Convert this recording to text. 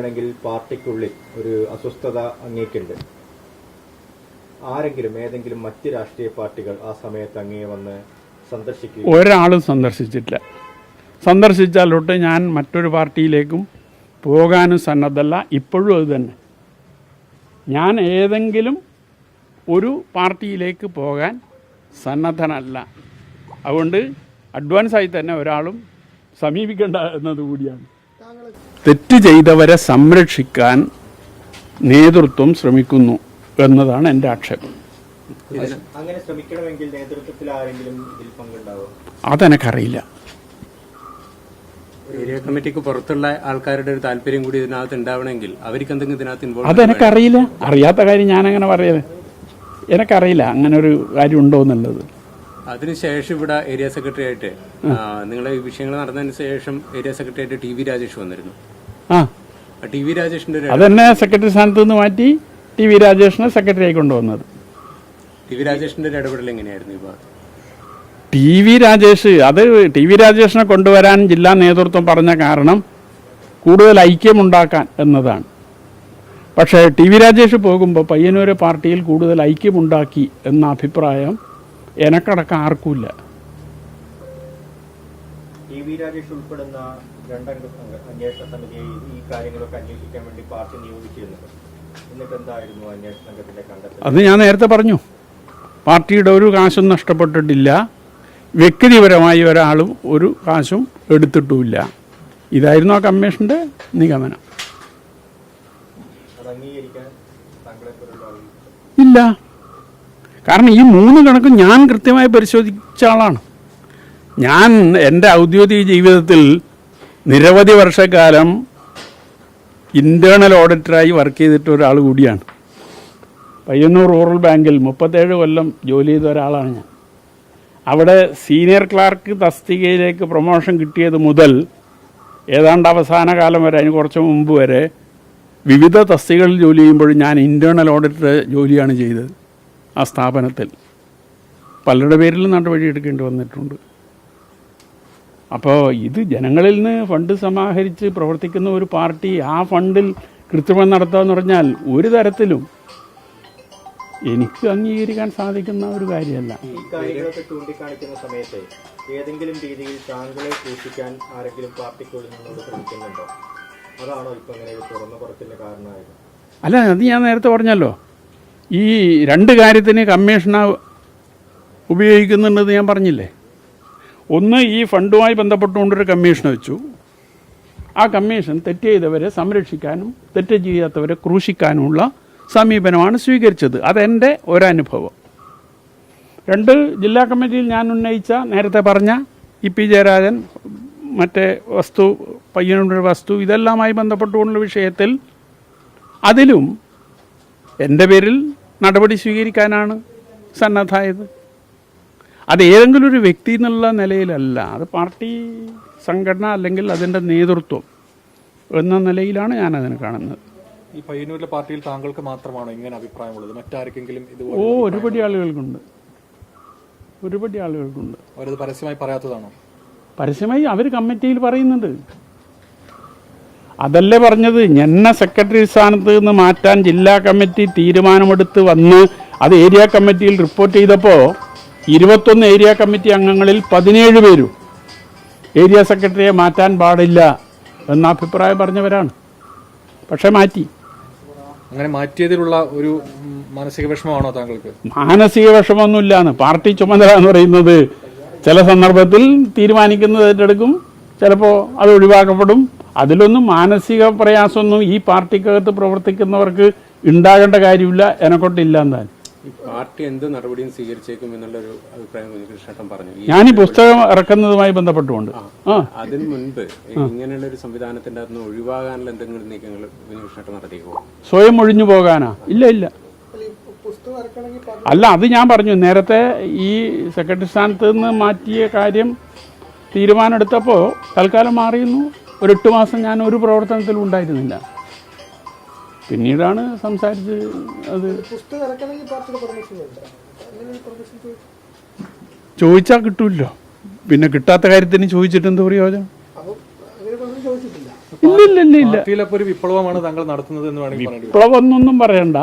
ആണെങ്കിൽ പാർട്ടിക്കുള്ളിൽ ഒരു അസ്വസ്ഥത അങ്ങേക്കുണ്ട്. ആരെങ്കിലും ഏതെങ്കിലും മറ്റ് രാഷ്ട്രീയ പാർട്ടികൾ ആ സമയത്ത് അങ്ങേ വന്ന് സന്ദർശിക്കുക ഒരാളും സന്ദർശിച്ചിട്ടില്ല. സന്ദർശിച്ചാലൊട്ട് ഞാൻ മറ്റൊരു പാർട്ടിയിലേക്കും പോകാനും സന്നദ്ധല്ല. ഇപ്പോഴും അത് തന്നെ. ഞാൻ ഏതെങ്കിലും ഒരു പാർട്ടിയിലേക്ക് പോകാൻ സന്നദ്ധനല്ല. അതുകൊണ്ട് അഡ്വാൻസായി തന്നെ ഒരാളും സമീപിക്കേണ്ട എന്നത് കൂടിയാണ് തെറ്റ് ചെയ്തവരെ സംരക്ഷിക്കാൻ നേതൃത്വം ശ്രമിക്കുന്നു എന്നതാണ് എന്റെ ആക്ഷേപം. അങ്ങനെ ശ്രമിക്കണമെങ്കിൽ നേതൃത്വത്തിൽ ആരെങ്കിലും ഇതിൽ പങ്കുണ്ടാവും? അതെനിക്കറിയില്ല. ഏരിയ കമ്മിറ്റിക്ക് പുറത്തുള്ള ആൾക്കാരുടെ ഒരു താല്പര്യം കൂടി ഇതിനകത്ത് ഉണ്ടാവണമെങ്കിൽ അവർക്ക് എന്തെങ്കിലും ഇതിനകത്ത് ഇൻവോൾവ് അതെനിക്കറിയില്ല. അറിയാത്ത കാര്യം ഞാൻ അങ്ങനെ പറയാതെ എനിക്കറിയില്ല അങ്ങനെ ഒരു കാര്യം ഉണ്ടോ എന്നുള്ളത്. അതിനുശേഷം ഇവിടെ ഏരിയ സെക്രട്ടറി ആയിട്ട് നിങ്ങളെ വിഷയങ്ങൾ നടന്നതിന് ശേഷം ഏരിയ സെക്രട്ടറി ആയിട്ട് ടി വി രാജേഷ് വന്നിരുന്നു. ടി വി രാജേഷിന്റെ അതെന്നെ സെക്രട്ടറി സ്ഥാനത്ത് നിന്ന് മാറ്റി ടി വി രാജേഷിനെ സെക്രട്ടറി ആയി കൊണ്ടുവന്നത്. ടി വി രാജേഷിന്റെ ഒരു ഇടപെടൽ എങ്ങനെയായിരുന്നു ഇപ്പൊ ടി വി രാജേഷ് അത് ടി വി രാജേഷിനെ കൊണ്ടുവരാൻ ജില്ലാ നേതൃത്വം പറഞ്ഞ കാരണം കൂടുതൽ ഐക്യമുണ്ടാക്കാൻ എന്നതാണ്. പക്ഷേ ടി വി രാജേഷ് പോകുമ്പോൾ പയ്യന്നൂര് പാർട്ടിയിൽ കൂടുതൽ ഐക്യമുണ്ടാക്കി എന്ന അഭിപ്രായം എനക്കടക്കം ആർക്കുമില്ല. ടി വി രാജേഷ് ഉൾപ്പെടുന്ന രണ്ടംഗ സംഘ- അന്വേഷണ സമിതിയെ ഈ കാര്യങ്ങളൊക്കെ അന്വേഷിക്കാൻ വേണ്ടി പാർട്ടി നിയോഗിച്ചിരുന്നത്. എന്നിട്ട് എന്തായിരുന്നു അന്വേഷണ സംഘത്തിന്റെ കണ്ടെത്തൽ? അത് ഞാൻ നേരത്തെ പറഞ്ഞു. പാർട്ടിയുടെ ഒരു കാശും നഷ്ടപ്പെട്ടിട്ടില്ല. വ്യക്തിപരമായി ഒരാളും ഒരു കാശും എടുത്തിട്ടുമില്ല. ഇതായിരുന്നു ആ കമ്മീഷന്റെ നിഗമനം. ഇല്ല. കാരണം ഈ മൂന്ന് കണക്കും ഞാൻ കൃത്യമായി പരിശോധിച്ച ആളാണ്. ഞാൻ എന്റെ ഔദ്യോഗിക ജീവിതത്തിൽ നിരവധി വർഷക്കാലം ഇന്റേർണൽ ഓഡിറ്ററായി വർക്ക് ചെയ്തിട്ട് ഒരാൾ കൂടിയാണ്. പയ്യന്നൂർ റൂറൽ ബാങ്കിൽ മുപ്പത്തേഴ് കൊല്ലം ജോലി ചെയ്ത ഒരാളാണ് ഞാൻ. അവിടെ സീനിയർ ക്ലാർക്ക് തസ്തികയിലേക്ക് പ്രൊമോഷൻ കിട്ടിയത് മുതൽ ഏതാണ്ട് അവസാന കാലം വരെ അതിന് കുറച്ച് മുമ്പ് വരെ വിവിധ തസ്തികകളിൽ ജോലി ചെയ്യുമ്പോഴും ഞാൻ ഇന്റേർണൽ ഓഡിറ്റർ ജോലിയാണ് ചെയ്തത്. ആ സ്ഥാപനത്തിൽ. പലരുടെ പേരിലും നടപടി എടുക്കേണ്ടി വന്നിട്ടുണ്ട്. അപ്പോൾ ഇത് ജനങ്ങളിൽ നിന്ന് ഫണ്ട് സമാഹരിച്ച് പ്രവർത്തിക്കുന്ന ഒരു പാർട്ടി ആ ഫണ്ടിൽ കൃത്രിമം നടത്തുക എന്ന് പറഞ്ഞാൽ ഒരു തരത്തിലും എനിക്ക് അംഗീകരിക്കാൻ സാധിക്കുന്ന ഒരു കാര്യമല്ല. ഈ കാര്യങ്ങളൊക്കെ ചൂണ്ടിക്കാണിക്കുന്ന സമയത്ത് ഏതെങ്കിലും രീതിയിൽ താങ്കളെ സൂക്ഷിക്കാൻ ആരെങ്കിലും പാർട്ടിക്കുള്ളിൽ നിന്നോട് ശ്രമിക്കുന്നുണ്ടോ? അതാണോ ഇപ്പൊ ഇങ്ങനെ തുറന്ന കാരണമായത്? അല്ല അത് ഞാൻ നേരത്തെ പറഞ്ഞല്ലോ. ഈ രണ്ട് കാര്യത്തിന് കമ്മീഷണ ഉപയോഗിക്കുന്നുണ്ടെന്ന് ഞാൻ പറഞ്ഞില്ലേ? ഒന്ന് ഈ ഫണ്ടുമായി ബന്ധപ്പെട്ടുകൊണ്ടൊരു കമ്മീഷൻ വെച്ചു. ആ കമ്മീഷൻ തെറ്റ് ചെയ്തവരെ സംരക്ഷിക്കാനും തെറ്റ് ചെയ്യാത്തവരെ ക്രൂശിക്കാനുമുള്ള സമീപനമാണ് സ്വീകരിച്ചത്. അതെന്റെ ഒരനുഭവം. രണ്ട് ജില്ലാ കമ്മിറ്റിയിൽ ഞാൻ ഉന്നയിച്ച നേരത്തെ പറഞ്ഞ ഇ പി ജയരാജൻ മറ്റേ വസ്തു പയ്യന്നൂർ വസ്തു ഇതെല്ലാമായി ബന്ധപ്പെട്ടുകൊണ്ടുള്ള വിഷയത്തിൽ അതിലും എന്റെ പേരിൽ നടപടി സ്വീകരിക്കാനാണ് സന്നദ്ധായത് അത് ഏതെങ്കിലും ഒരു വ്യക്തി എന്നുള്ള നിലയിലല്ല. അത് പാർട്ടി സംഘടന അല്ലെങ്കിൽ അതിന്റെ നേതൃത്വം എന്ന നിലയിലാണ് ഞാൻ അതിനെ കാണുന്നത്. ഈ പയ്യന്നൂരിലെ പാർട്ടിയിൽ താങ്കൾക്ക് മാത്രമാണോ ഇങ്ങനെ അഭിപ്രായമുള്ളത്? മറ്റാർക്കെങ്കിലും ഇത് ഓ ഒരുപടി ആളുകൾക്കുണ്ട്. ഒരുപടി ആളുകൾക്കുണ്ട്. അവരത് പരസ്യമായി പറയാത്തതാണോ? പരസ്യമായി അവർ കമ്മിറ്റിയിൽ പറയുന്നുണ്ട്. അതല്ലേ പറഞ്ഞത്? എന്നെ സെക്രട്ടറി സ്ഥാനത്ത് നിന്ന് മാറ്റാൻ ജില്ലാ കമ്മിറ്റി തീരുമാനമെടുത്ത് വന്ന് അത് ഏരിയ കമ്മിറ്റിയിൽ റിപ്പോർട്ട് ചെയ്തപ്പോൾ ഇരുപത്തൊന്ന് ഏരിയ കമ്മിറ്റി അംഗങ്ങളിൽ പതിനേഴ് പേരും ഏരിയ സെക്രട്ടറിയെ മാറ്റാൻ പാടില്ല എന്ന അഭിപ്രായം പറഞ്ഞവരാണ്. പക്ഷേ മാറ്റി. അങ്ങനെ മാറ്റിയതിലുള്ള ഒരു മാനസിക വിഷമമാണോ താങ്കൾക്ക്? മാനസിക വിഷമമൊന്നുമില്ലാന്ന്. പാർട്ടി ചുമതല എന്ന് പറയുന്നത് ചില സന്ദർഭത്തിൽ തീരുമാനിക്കുന്നത് ഏറ്റെടുക്കും ചിലപ്പോൾ അത് ഒഴിവാക്കപ്പെടും. അതിലൊന്നും മാനസിക പ്രയാസമൊന്നും ഈ പാർട്ടിക്കകത്ത് പ്രവർത്തിക്കുന്നവർക്ക് ഉണ്ടാകേണ്ട കാര്യമില്ല എന്നെക്കൊണ്ടില്ല എന്നാൽ പാർട്ടി എന്ത് നടപടിയും സ്വീകരിച്ചേക്കും എന്നുള്ളൊരു അഭിപ്രായം കുഞ്ഞികൃഷ്ണേട്ടൻ പറഞ്ഞു. ഞാൻ ഈ പുസ്തകം ഇറക്കുന്നതുമായി ബന്ധപ്പെട്ടുകൊണ്ട്. ആ അതിനു മുൻപ് ഇങ്ങനെയുള്ള ഒരു സംവിധാനത്തിന്റെ അകത്ത് ഒഴിവാകാനുള്ള എന്തെങ്കിലും നീക്കങ്ങൾ കുഞ്ഞികൃഷ്ണേട്ടൻ നടത്തിക്കോ സ്വയം ഒഴിഞ്ഞു പോകാനാ? ഇല്ല ഇല്ല. അല്ല അത് ഞാൻ പറഞ്ഞു. നേരത്തെ ഈ സെക്രട്ടറി സ്ഥാനത്ത് നിന്ന് മാറ്റിയ കാര്യം തീരുമാനമെടുത്തപ്പോൾ തൽക്കാലം മാറിയിരുന്നു. ഒരു എട്ട് മാസം ഞാൻ ഒരു പ്രവർത്തനത്തിലും ഉണ്ടായിരുന്നില്ല. പിന്നീടാണ് സംസാരിച്ച് അത് ചോദിച്ചാൽ കിട്ടൂല്ലോ. പിന്നെ കിട്ടാത്ത കാര്യത്തിന് ചോദിച്ചിട്ട് എന്ത് പ്രയോജനം? ഇല്ല ഇല്ല ഇല്ല ഇല്ല പാർട്ടിയിലപ്പോ ഒരു വിപ്ലവമാണ് താങ്കൾ നടത്തുന്നത് എന്ന് വേണമെങ്കിൽ പറയേണ്ടി വിപ്ലവം എന്നൊന്നും പറയണ്ട.